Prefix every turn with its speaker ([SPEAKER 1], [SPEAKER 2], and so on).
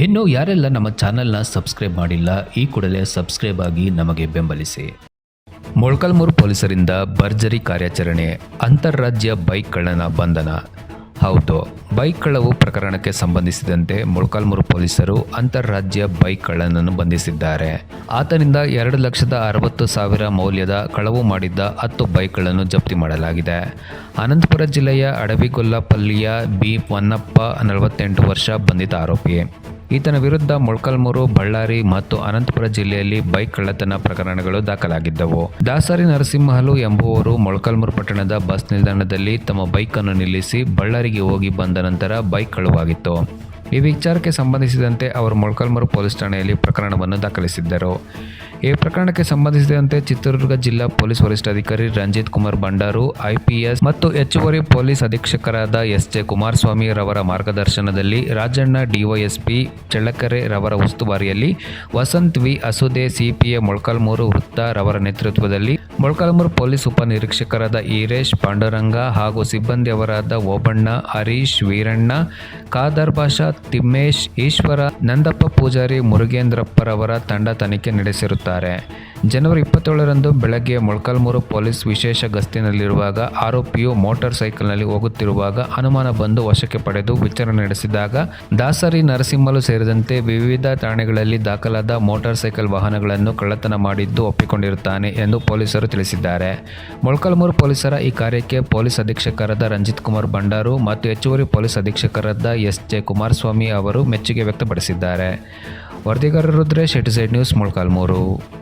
[SPEAKER 1] ಇನ್ನು ಯಾರೆಲ್ಲ ನಮ್ಮ ಚಾನೆಲ್ನ ಸಬ್ಸ್ಕ್ರೈಬ್ ಮಾಡಿಲ್ಲ, ಈ ಕೂಡಲೇ ಸಬ್ಸ್ಕ್ರೈಬ್ ಆಗಿ ನಮಗೆ ಬೆಂಬಲಿಸಿ. ಮೊಳ್ಕಲ್ಮೂರು ಪೊಲೀಸರಿಂದ ಭರ್ಜರಿ ಕಾರ್ಯಾಚರಣೆ, ಅಂತಾರಾಜ್ಯ ಬೈಕ್ ಕಳ್ಳನ ಬಂಧನ. ಹೌದು ಬೈಕ್ ಕಳವು ಪ್ರಕರಣಕ್ಕೆ ಸಂಬಂಧಿಸಿದಂತೆ ಮೊಳಕಾಲ್ಮೂರು ಪೊಲೀಸರು ಅಂತಾರಾಜ್ಯ ಬೈಕ್ ಕಳ್ಳನನ್ನು ಬಂಧಿಸಿದ್ದಾರೆ. ಆತನಿಂದ ಎರಡು ಲಕ್ಷದ ಅರವತ್ತು ಸಾವಿರ ಮೌಲ್ಯದ ಕಳವು ಮಾಡಿದ್ದ ಹತ್ತು ಬೈಕ್ಗಳನ್ನು ಜಪ್ತಿ ಮಾಡಲಾಗಿದೆ. ಅನಂತಪುರ ಜಿಲ್ಲೆಯ ಅಡವಿಗೊಲ್ಲಪಲ್ಲಿಯ ಬಿ ಹೊನ್ನಪ್ಪ ನಲವತ್ತೆಂಟು ವರ್ಷ ಬಂಧಿತ ಆರೋಪಿ. ಈತನ ವಿರುದ್ಧ ಮೊಳಕಾಲ್ಮೂರು, ಬಳ್ಳಾರಿ ಮತ್ತು ಅನಂತಪುರ ಜಿಲ್ಲೆಯಲ್ಲಿ ಬೈಕ್ ಕಳ್ಳತನ ಪ್ರಕರಣಗಳು ದಾಖಲಾಗಿದ್ದವು. ದಾಸರಿ ನರಸಿಂಹಲು ಎಂಬುವರು ಮೊಳಕಾಲ್ಮೂರು ಪಟ್ಟಣದ ಬಸ್ ನಿಲ್ದಾಣದಲ್ಲಿ ತಮ್ಮ ಬೈಕ್ ಅನ್ನು ನಿಲ್ಲಿಸಿ ಬಳ್ಳಾರಿಗೆ ಹೋಗಿ ಬಂದ ನಂತರ ಬೈಕ್ ಕಳುವಾಗಿತ್ತು. ಈ ವಿಚಾರಕ್ಕೆ ಸಂಬಂಧಿಸಿದಂತೆ ಅವರು ಮೊಳಕಾಲ್ಮೂರು ಪೊಲೀಸ್ ಠಾಣೆಯಲ್ಲಿ ಪ್ರಕರಣವನ್ನು ದಾಖಲಿಸಿದ್ದರು. ಈ ಪ್ರಕರಣಕ್ಕೆ ಸಂಬಂಧಿಸಿದಂತೆ ಚಿತ್ರದುರ್ಗ ಜಿಲ್ಲಾ ಪೊಲೀಸ್ ವರಿಷ್ಠಾಧಿಕಾರಿ ರಂಜಿತ್ ಕುಮಾರ್ ಭಂಡಾರು ಐಪಿಎಸ್ ಮತ್ತು ಹೆಚ್ಚುವರಿ ಪೊಲೀಸ್ ಅಧೀಕ್ಷಕರಾದ ಎಸ್ ಜೆ ಕುಮಾರಸ್ವಾಮಿ ರವರ ಮಾರ್ಗದರ್ಶನದಲ್ಲಿ ರಾಜಣ್ಣ ಡಿವೈಎಸ್ಪಿ ಚಳ್ಳಕೆರೆ ರವರ ಉಸ್ತುವಾರಿಯಲ್ಲಿ ವಸಂತ್ ವಿ ಅಸುದೆ ಸಿಪಿಎ ಮೊಳಕಾಲ್ಮೂರು ವೃತ್ತ ರವರ ನೇತೃತ್ವದಲ್ಲಿ ಮೊಳಕಾಲ್ಮೂರು ಪೊಲೀಸ್ ಉಪನಿರೀಕ್ಷಕರಾದ ಈರೇಶ್ ಪಾಂಡುರಂಗ ಹಾಗೂ ಸಿಬ್ಬಂದಿಯವರಾದ ಓಬಣ್ಣ, ಹರೀಶ್, ವೀರಣ್ಣ, ಖಾದರ್ ಭಾಷಾ ತಿಮ್ಮೇಶ್, ಈಶ್ವರ, ನಂದಪ್ಪ ಪೂಜಾರಿ ಮುರುಗೇಂದ್ರಪ್ಪರವರ ತಂಡ ತನಿಖೆ ನಡೆಸಿರುತ್ತಾರೆ ಮಾಡುತ್ತಾರೆ ಜನವರಿ ಇಪ್ಪತ್ತೇಳರಂದು ಬೆಳಗ್ಗೆ ಮೊಳಕಾಲ್ಮೂರು ಪೊಲೀಸ್ ವಿಶೇಷ ಗಸ್ತಿನಲ್ಲಿರುವಾಗ ಆರೋಪಿಯು ಮೋಟಾರ್ ಸೈಕಲ್ನಲ್ಲಿ ಹೋಗುತ್ತಿರುವಾಗ ಅನುಮಾನ ಬಂದು ವಶಕ್ಕೆ ಪಡೆದು ವಿಚಾರಣೆ ನಡೆಸಿದಾಗ ದಾಸರಿ ನರಸಿಂಹಲು ಸೇರಿದಂತೆ ವಿವಿಧ ಠಾಣೆಗಳಲ್ಲಿ ದಾಖಲಾದ ಮೋಟಾರ್ ಸೈಕಲ್ ವಾಹನಗಳನ್ನು ಕಳ್ಳತನ ಮಾಡಿದ್ದು ಒಪ್ಪಿಕೊಂಡಿರುತ್ತಾನೆ ಎಂದು ಪೊಲೀಸರು ತಿಳಿಸಿದ್ದಾರೆ. ಮೊಳಕಾಲ್ಮೂರು ಪೊಲೀಸರ ಈ ಕಾರ್ಯಕ್ಕೆ ಪೊಲೀಸ್ ಅಧೀಕ್ಷಕರಾದ ರಂಜಿತ್ ಕುಮಾರ್ ಭಂಡಾರು ಮತ್ತು ಹೆಚ್ಚುವರಿ ಪೊಲೀಸ್ ಅಧೀಕ್ಷಕರಾದ ಎಸ್ ಜೆ ಕುಮಾರಸ್ವಾಮಿ ಅವರು ಮೆಚ್ಚುಗೆ ವ್ಯಕ್ತಪಡಿಸಿದ್ದಾರೆ. ವರದಿಗಾರರು ರುದ್ರೇಶ್ ನ್ಯೂಸ್ ಮೊಳಕಾಲ್ಮೂರು.